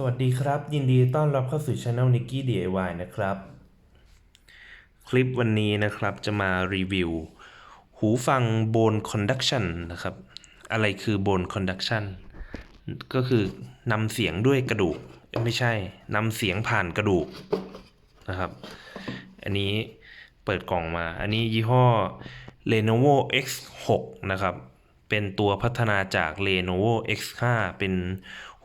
สวัสดีครับ ยินดีต้อนรับเข้าสู่ช anel Nicky DIY นะครับ คลิปวันนี้นะครับจะมารีวิว หูฟัง Bone Conduction นะครับ อะไรคือ Bone Conduction ก็คือนำเสียงด้วยกระดูก ไม่ใช่นำเสียงผ่านกระดูกนะครับ อันนี้เปิดกล่องมา อันนี้ยี่ห้อ Lenovo X6 นะครับ เป็นตัวพัฒนาจาก Lenovo X5 เป็น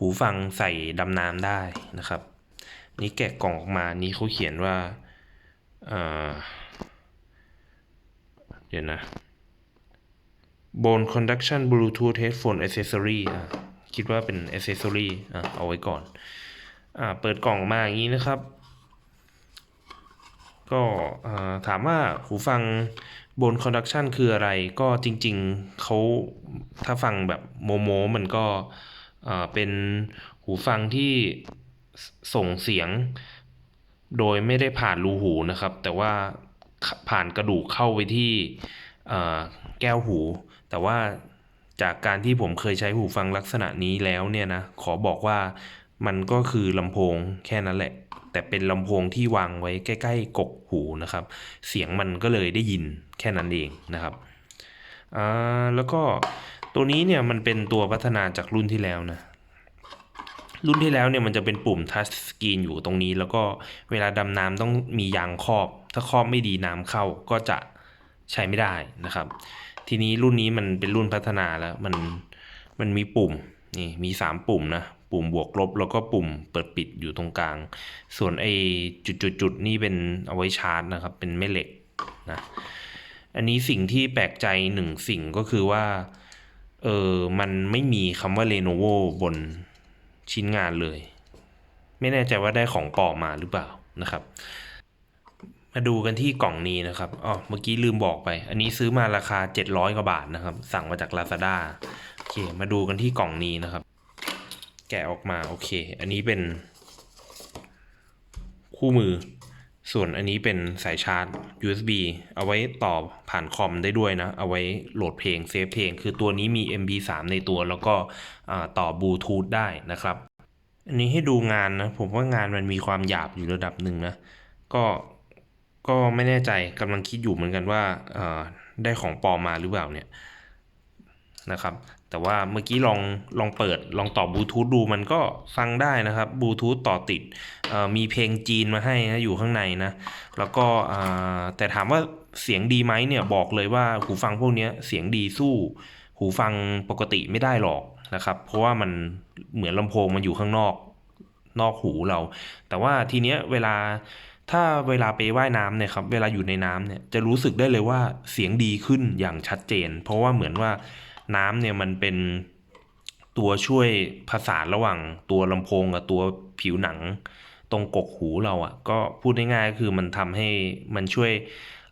หูฟังใส่ดำน้ำได้นะครับ นี่แกะกล่องออกมานี่เขาเขียนว่าเเดี๋ยวนะ Bone Conduction Bluetooth Headphone Accessory อะคิดว่าเป็น Accessory อะเอาไว้ก่อน อ่าเปิดกล่องมาอย่างนี้นะครับ ก็ถามว่าหูฟัง Bone Conduction คืออะไรก็จริงๆเขาถ้าฟังแบบโมโมมันก็ เป็นหูฟังที่ส่งเสียง โดยไม่ได้ผ่านรูหูนะครับ แต่ว่าผ่านกระดูกเข้าไปที่แก้วหู แต่ว่าจากการที่ผมเคยใช้หูฟังลักษณะนี้แล้วเนี่ยนะ ขอบอกว่ามันก็คือลำโพงแค่นั้นแหละ แต่เป็นลำโพงที่วางไว้ใกล้ ๆ กกหูนะครับ เสียงมันก็เลยได้ยินแค่นั้นเองนะครับอ่าแล้วก็ ตัวนี้เนี่ยมันเป็นตัวพัฒนาจากรุ่นที่แล้วนะ รุ่นที่แล้วเนี่ยมันจะเป็นปุ่มทัชสกรีนอยู่ตรงนี้ แล้วก็เวลาดำน้ำต้องมียางครอบ ถ้าครอบไม่ดีน้ำเข้าก็จะใช้ไม่ได้นะครับ ทีนี้รุ่นนี้มันเป็นรุ่นพัฒนาแล้วมันมันมีปุ่มนี่มี 3 ปุ่มนะปุ่มบวกลบแล้วก็ปุ่มเปิดปิดอยู่ตรงกลาง ส่วนไอ้จุดๆๆนี่เป็นเอาไว้ชาร์จนะครับ เป็นแม่เหล็กนะอันนี้สิ่งที่แปลกใจหนึ่งสิ่งก็คือว่า เออมันไม่มีคำว่า Lenovo บนชิ้นงานเลย ไม่แน่ใจว่าได้ของปลอมมาหรือเปล่านะครับ มาดูกันที่กล่องนี้นะครับอ๋อเมื่อกี้ลืมบอกไป อันนี้ซื้อมาราคา 700 กว่าบาทนะครับ สั่งมาจาก Lazada โอเค มาดูกันที่กล่องนี้นะครับ แกะออกมาโอเค อันนี้เป็นคู่มือ ส่วนอันนี้เป็นสายชาร์จ USB เอาไว้ต่อผ่านคอมได้ด้วยนะ เอาไว้โหลดเพลงเซฟเพลง คือตัวนี้มี MP3 ในตัวแล้วก็ต่อบลูทูธได้นะครับ อันนี้ให้ดูงานนะ ผมว่างานมันมีความหยาบอยู่ระดับหนึ่งนะ ก็ก็ไม่แน่ใจกำลังคิดอยู่เหมือนกันว่าได้ของปลอมมาหรือเปล่าเนี่ย นะครับ แต่ว่าเมื่อกี้ลองลองเปิดลองต่อบลูทูธดูมันก็ฟังได้นะครับบลูทูธต่อติดมีเพลงจีนมาให้นะอยู่ข้างในนะ แล้วก็แต่ถามว่าเสียงดีไหมเนี่ยบอกเลยว่าหูฟังพวกเนี้ยเสียงดีสู้ หูฟังปกติไม่ได้หรอกนะครับ เพราะว่ามันเหมือนลำโพงมันอยู่ข้างนอกนอกหูเรา แต่ว่าทีเนี้ยเวลาถ้าเวลาไปว่ายน้ำเนี่ยครับ เวลาอยู่ในน้ำเนี่ยจะรู้สึกได้เลยว่าเสียงดีขึ้นอย่างชัดเจน เพราะว่าเหมือนว่า น้ำเนี่ยมันเป็นตัวช่วยผสานระหว่างตัวลำโพงกับตัวผิวหนัง ตรงกกหูเราอะ่ะ ก็พูดง่ายๆก็คือมันทำให้มันช่วย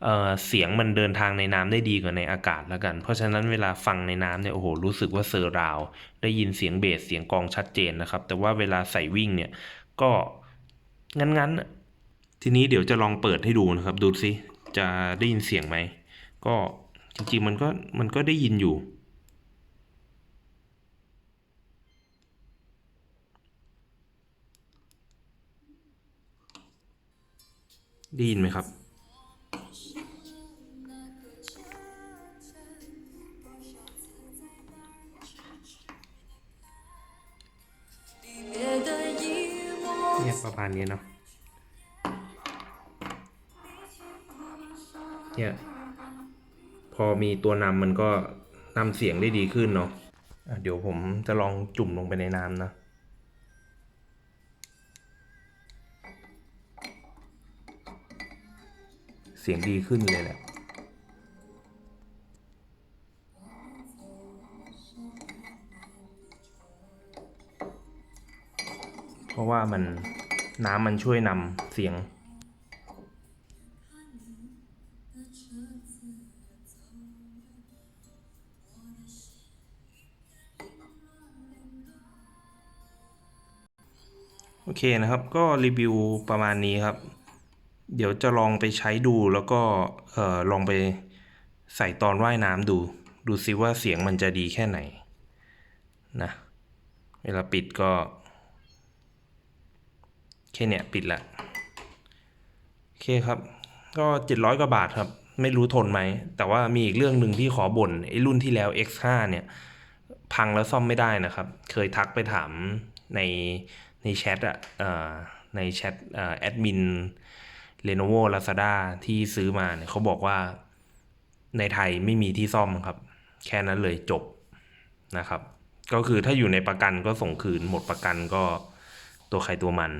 เเสียงมันเดินทางในน้ำได้ดีกว่าในอากาศแล้วกัน เพราะฉะนั้นเวลาฟังในน้ำเนี่ยโอ้โหรู้สึกว่าเซอร์ราว ได้ยินเสียงเบสเสียงกองชัดเจนนะครับ แต่ว่าเวลาใส่วิ่งเนี่ยก็งั้นๆ ทีนี้เดี๋ยวจะลองเปิดให้ดูนะครับ ดูสิจะได้ยินเสียงไหม ก็จริงๆมันก็มันก็ได้ยินอยู่ ได้ยินไหมครับ เนี่ยประมาณนี้เนาะ เนี่ย พอมีตัวนำมันก็นำเสียงได้ดีขึ้นเนาะะเดี๋ยวผมจะลองจุ่มลงไปในน้ำนะ เสียงดีขึ้นเลยแหละเพราะว่ามันน้ำมันช่วยนำเสียง โอเคนะครับ ก็รีวิวประมาณนี้ครับ เดี๋ยวจะลองไปใช้ดูแล้วก็เออลองไปใส่ตอนว่ายน้ำดู ดูซิว่าเสียงมันจะดีแค่ไหนนะเวลาปิดก็แค่เนี่ยปิดละโอเคครับ ก็เจ็ดร้อยกว่าบาทครับ ไม่รู้ทนไหม แต่ว่ามีอีกเรื่องหนึ่งที่ขอบ่นไอ้รุ่นที่แล้ว X5 เนี่ย พังแล้วซ่อมไม่ได้นะครับ เคยทักไปถามในในแชทอะเอ่อในแชทแอดมิน Lenovo Lazada ที่ซื้อมาเนี่ยเขาบอกว่าในไทยไม่มีที่ซ่อมครับ แค่นั้นเลยจบนะครับ ก็คือถ้าอยู่ในประกันก็ส่งคืนหมดประกันก็ตัวใครตัวมัน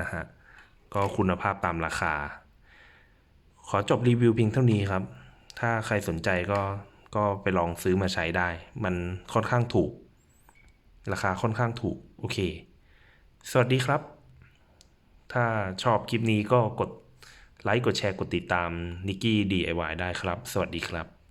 นะฮะก็คุณภาพตามราคา ขอจบรีวิวเพียงเท่านี้ครับ ถ้าใครสนใจก็ก็ไปลองซื้อมาใช้ได้ มันค่อนข้างถูก ราคาค่อนข้างถูก โอเค สวัสดีครับ ถ้าชอบคลิปนี้ก็กด ไลค์กดแชร์กดติดตามนิกกี้ DIY ได้ครับ สวัสดีครับ